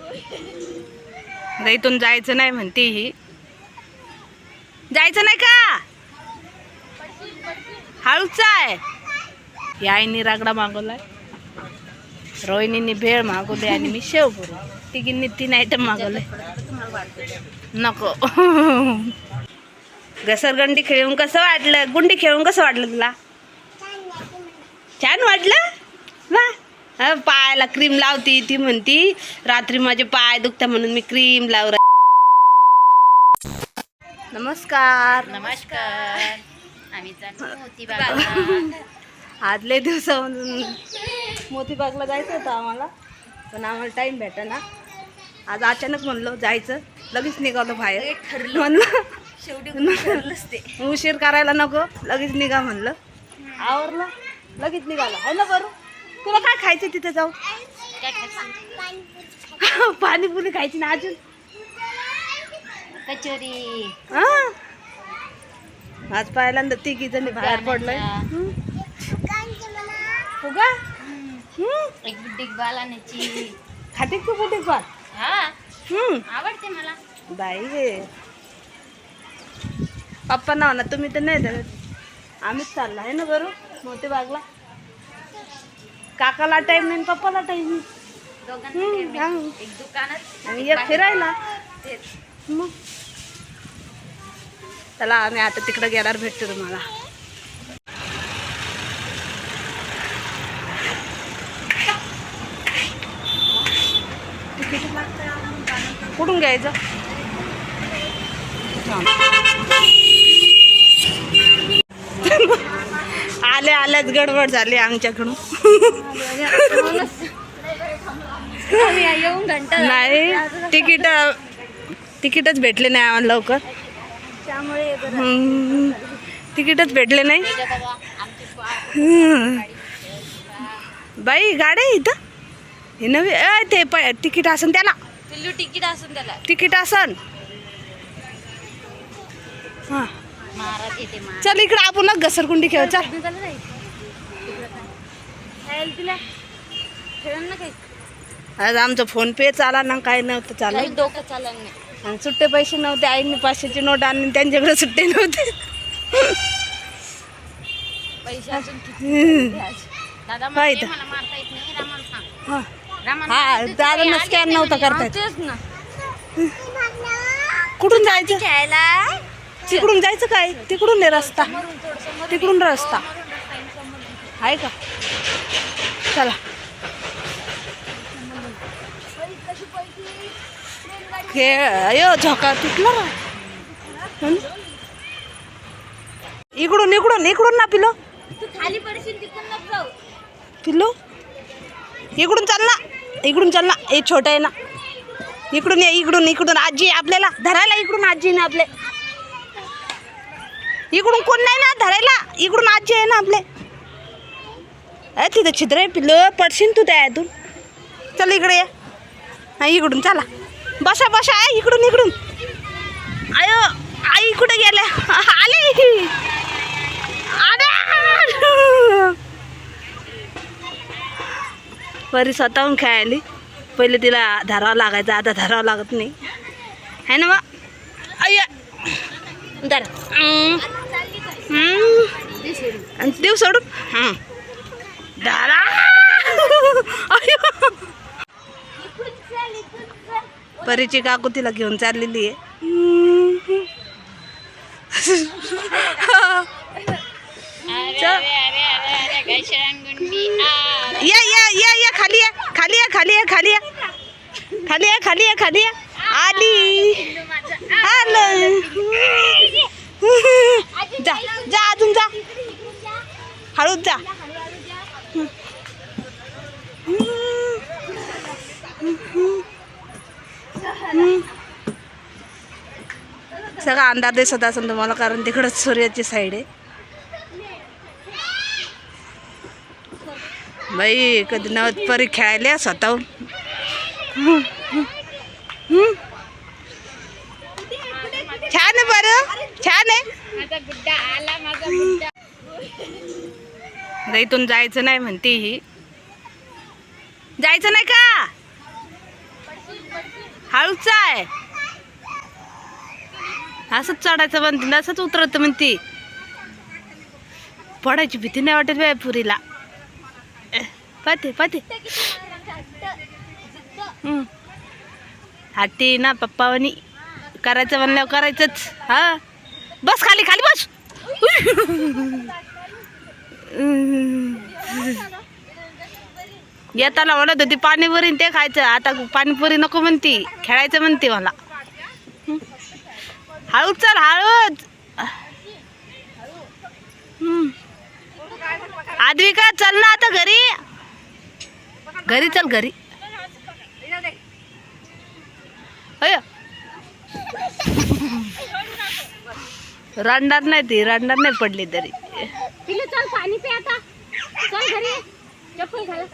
आता इथून जायचं नाही म्हणते ही. जायचं नाही का? हळूच आहे या आईनी रागडा मागवलाय. रोहिणीने भेळ मागवली आणि मी शेवपुरी तिघींनी तीन आयटम मागवले. नको. घसरगंडी खेळून कसं वाटलं? गुंडी खेळून कसं वाटलं तुला? छान वाटलं? वा. पायाला क्रीम लावती ती म्हणती रात्री माझे पाय दुखता म्हणून मी क्रीम लाव नमस्कार. नमस्कार. आम्ही आदले दिवसामधून मोतीबागला. जायचं होतं आम्हाला पण आम्हाला टाईम भेटा ना आज अचानक म्हणलो जायचं लगेच निघालो बाहेर. ठरलं. म्हणलं शेवटी उशीर करायला नको लगेच निघा म्हणलं. आवरलं लगेच निघालं. आहे ना बरं? तुला काय खायचं तिथे जाऊ? पाणीपुरी खायची ना अजून? कचोरी. हा? आज पहिल्यांदा तिघी जणी बाहेर पडलोय. हं? फुगा? एक बिड्डिक बाल आणायची खाते तू कुठे पण हा. आवडते मला. बाई गे पप्पा नाव ना तुम्ही तर नाही आम्हीच चाललो आहे ना बरं मोठे बागला. काकाला टाईम नाही पप्पाला टाईम नाही. एक दुकानात आणि एक फिरायला. मग. चला आम्ही आता तिकडे गेल्यावर भेटतो तुम्हाला. कुठून घ्यायचं? आले आल्याच गडबड झाली आमच्याकडून. नाही तिकीट तिकीटच भेटले नाही आम्हाला लवकर. तिकीटच भेटले नाही. बाई गाडी आहे इथं. हे नवी ते प तिकीट असन त्याला. तिकीट असून त्याला. तिकीट असन. हां. महाराज येते महाराज चल इकडं आपण घसरकुंडी खेळ चल. तिला. ना काही. आज आमचं फोन पे चाला ना काय नव्हतं चालू काही डोकं चाललं नाही. आणि सुट्टे पैसे नव्हते आईने पाचशेची नोट आणि त्यांच्याकडे सुट्टे नव्हते. पैसे असून किती? हम्म. द्यायचे? दादा? मला मारता येत नाही. रामाला सांग. हा. रामाला हा, नव्हता नाही, करता येत. तेच ना. कुठून जायचं? खेळायला. तिकडून जायचं काय? तिकडून आहे रस्ता. तिकडून रस्ता. आहे का? चला. खेळ अयो झोका तिकला ना इकडून इकडून इकडून ना पिलो. खाली पिल्लू इकडून चाल ना इकडून चाल ना हे छोटं आहे ना. इकडून ये इकडून इकडून. आजी आहे आपल्याला धरायला इकडून आजी ना आपले. इकडून कोण नाही ना धरायला? इकडून आजी आहे ना आपले. अ तिथं छिद्र आहे पिलं पडशील तू त्या यातून. चल इकडे ये. हा इकडून चला. बसा बसा आहे इकडून इकडून. आयो आई कुठे गेल्या? आले. बरी स्वतःहून खेळायली पहिले तिला धरावं लागायचं आता धरावं लागत नाही. है ना मग अय्या धर. आणि देऊ सोडून अय्यो. परीची काकू तिला घेऊन चाललेली आहे हम्म. अरे चल. अरे अरे अरे अरे घसरगुंडी आ. या या या या खाली या खाली या खाली या खाली या खाली या खाली या खाली या आली. आलं जा जा अजून जा. हळूच जा. सगळा अंधार दिसत असेल तुम्हाला कारण तिकडं सूर्याची साईड आहे. बाई कधी नवत परी खेळायला स्वतःहून. छान आहे बरं छान आहे. माझा गुड्डा आला माझा गुड्डा. आता इथून जायचं नाही म्हणते ही. जायचं नाही का? हळूच आहे असंच चढायचं म्हणते असंच उतरत म्हणते. पडायची भीती नाही वाटत बाय पुरीला. पाते पाते हम्म. हाटी ना पप्पावनी. करायचं म्हणल्यावर करायचंच. हा? बस खाली खाली बस. येताना म्हणत होती पाणीपुरी ते खायचं. आता पाणीपुरी नको म्हणती खेळायचं म्हणते मला. हं. हळूच चल हळूच. आदविका चल ना आता घरी. घरी चल घरी. रडणार नाही ती रडणार नाही पडली तरी. पिलू चल पाणी पे आता. चल घरी. चप्पल घाल.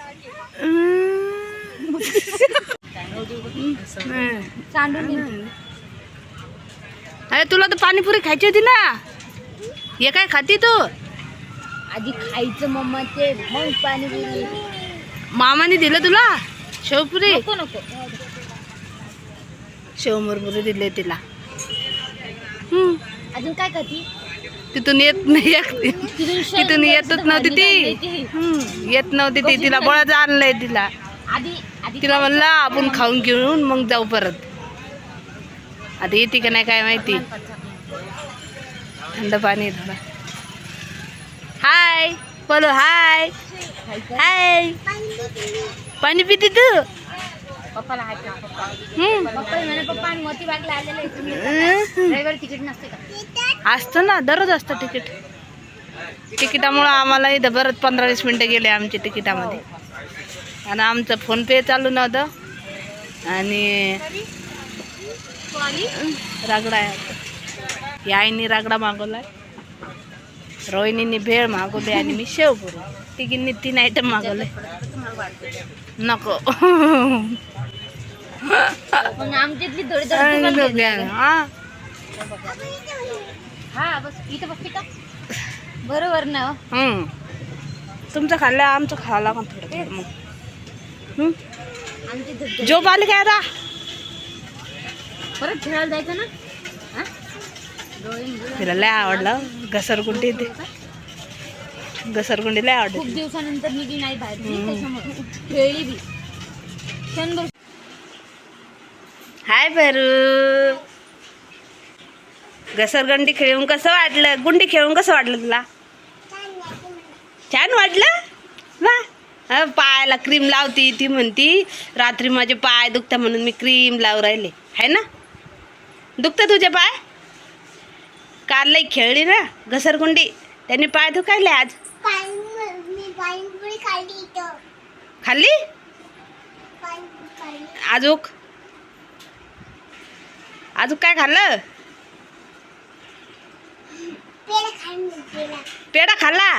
अरे तुला तर पाणीपुरी खायची होती ना. हे काय खाती तू? आधी खायचं मम्मा ते मग पाणी मामाने दिलं तुला? शेवपुरी? नको नको. शेवमुरमुरी दिले तिला. हम्म. अजून काय खाती तिथून येत नाही तिथून येतच नव्हती ती. हम्म. येत नव्हती ती. तिला बळच आणलंय तिला. आधी आधी तिला म्हणलं आपण खाऊन घेऊन मग जाऊ परत. आता येते का नाही काय माहिती. थंड पाणी आहे थोडं. हाय. बोलो हाय. हाय. पाणी पिते तू? पप्पाला हाय का पप्पा. हम्म. पप्पा म्हणे पप्पा आणि मोती बागला आलेले आहे तुम्ही हम्म. रविवारी तिकीट नसते का? असतं ना दररोज असतं तिकीट. तिकिटामुळं आम्हाला इथं बरंच पंधरा वीस मिनटं गेले आमच्या तिकिटामध्ये. आणि आमचं फोनपे चालू नव्हतं. आणि रागडा आहे. आईनी रागडा मागवलाय. रोहिणीने भेळ मागवली आणि मी शेवपुरी. तिघींनी तीन आयटम मागवले. नको. आमच्यातली थोडी थोडी हा हा बस इथं बघते का बरोबर ना हो. तुमचं खाल्लं आमचं खायला का थोडं मग. आमची. झोप आली काय आता? परत खेळायला जायचं ना. तिला लय आवडलं. घसरगुंडी ते. घसरगुंडी लय खूप आवडली दिवसानंतर निघली नाही बाहेर. त्याच्यामुळे खेळली बी. हाय बरू घसरगुंडी खेळून कसं वाटलं गुंडी खेळून कसं वाटलं तुला? छान वाटलं वा. अं, पायाला क्रीम लावती ती म्हणती रात्री माझे पाय दुखता म्हणून मी क्रीम लावून राहिले. है ना? दुखतं तुझे पाय? काल लई खेळली ना घसरगुंडी. त्यांनी पाय दुखायले आज? खाल्ली. आजूक? आजूक काय खाल्लं? पेढा खाल्ला?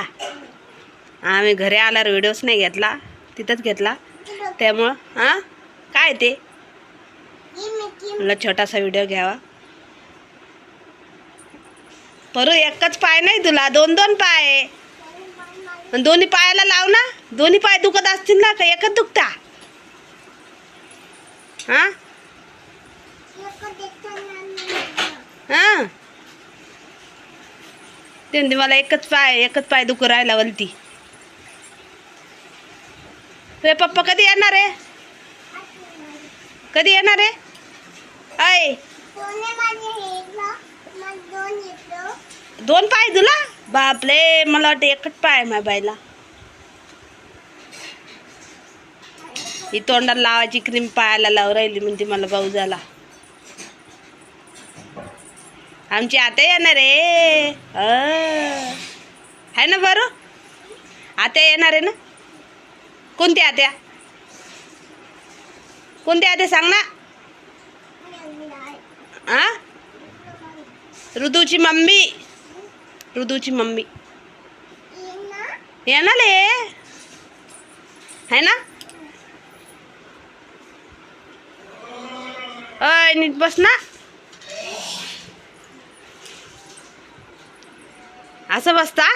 आम्ही घरी आल्यावर व्हिडिओच नाही घेतला. तिथंच घेतला. त्यामुळं हां? काय ते? म्हणलं छोटासा व्हिडिओ घ्यावा. परू एकच पाय नाही तुला. दोन दोन पाय. दोन्ही पायाला लाव ना. दोन्ही पाय दुखत असतील ना का एकच दुखता. हां? हां? ते मला एकच पाय एकच पाय दुखू राहिला वलती. रे पप्पा कधी येणार आहे? कधी येणार आहे? अय दोन पाय तुला? बापले मला वाटतं एकच पाय माझ्या बाईला. ही तोंडाला लावायची क्रीम पायाला लावू राहिली म्हणते मला भाऊ झाला. आमची आता येणार आहे. आहे ना बरं? आता येणार आहे ना? कोणत्या आत्या? कोणत्या आत्या सांग ना? आ? ऋतूची मम्मी. ऋतूची मम्मी. येणार आहे. है ना? अय नीट बस ना. असं बसता?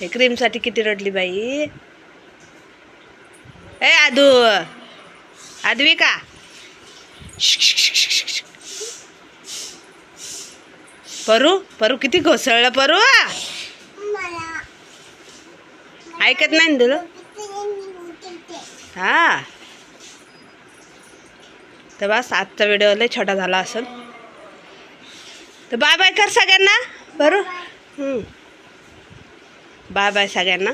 ते क्रीमसाठी किती रडली बाई? ए आदू! आदवी का परू परू किती घोसळलं परू? ऐकत नाही ना तुला? हा. तर बस आजचा व्हिडिओ लय छोटा झाला असेल. तर बाय बाय कर सगळ्यांना. बरं? बाय बाय सगळ्यांना.